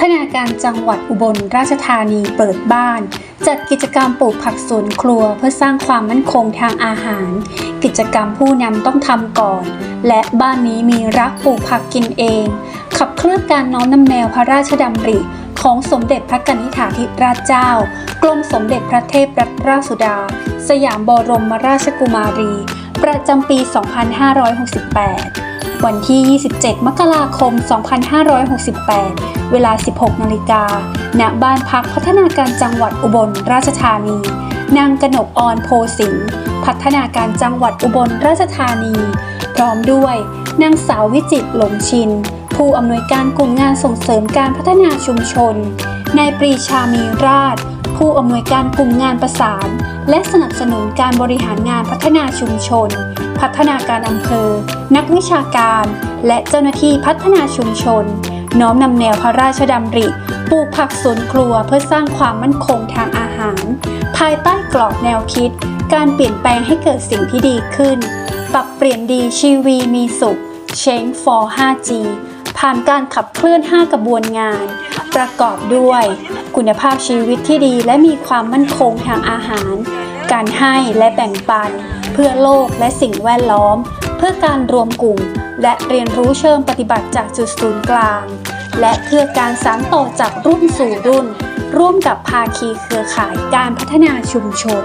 ฒนาการจังหวัดอุบลราชธานีเปิดบ้าน จัดกิจกรรมปลูกผักสวนครัวเพื่อสร้างความมั่นคงทางอาหาร กิจกรรมผู้นำต้องทำก่อน และบ้านนี้มีรักปลูกผักกินเอง ขับเคลื่อนการน้อมนำแนวพระราชดำริของสมเด็จพระกนิษฐาธิราชเจ้า กรมสมเด็จพระเทพรัตนราชสุดา สยามบรมราชกุมารี ประจำปี 2568 วันที่ 27 มกราคม 2568 เวลา 16 นาฬิกา ณ บ้านพักพัฒนาการจังหวัดอุบลราชธานี นางกนกออนโพสิงห์พัฒนาการจังหวัดอุบลราชธานี พร้อมด้วย นางสาววิจิตรหลงชิน ผู้อำนวยการกลุ่มงานส่งเสริมการพัฒนาชุมชน นายปรีชามีราช ผู้อำนวยการกลุ่มงานประสาน และสนับสนุนการบริหารงานพัฒนาชุมชน พัฒนาการอำเภอ นักวิชาการ และเจ้าหน้าที่พัฒนาชุมชน น้อมนำแนวพระราชดำริปลูกผักสวนครัวเพื่อสร้างความมั่นคงทางอาหาร ภายใต้กรอบแนวคิด การเปลี่ยนแปลงให้เกิดสิ่งที่ดีขึ้น ปรับเปลี่ยนดีชีวีมีสุข Change for 5G ผ่านการขับเคลื่อน 5 กระบวนงาน ประกอบด้วย คุณภาพชีวิตที่ดีและมีความมั่นคงทางอาหาร การให้และแบ่งปัน เพื่อโลกและสิ่งแวดล้อม เพื่อการรวมกลุ่ม และเรียนรู้เชิงปฏิบัติจากจุดศูนย์กลาง และเพื่อการสานต่อจากรุ่นสู่รุ่น ร่วมกับภาคีเครือข่ายการพัฒนาชุมชน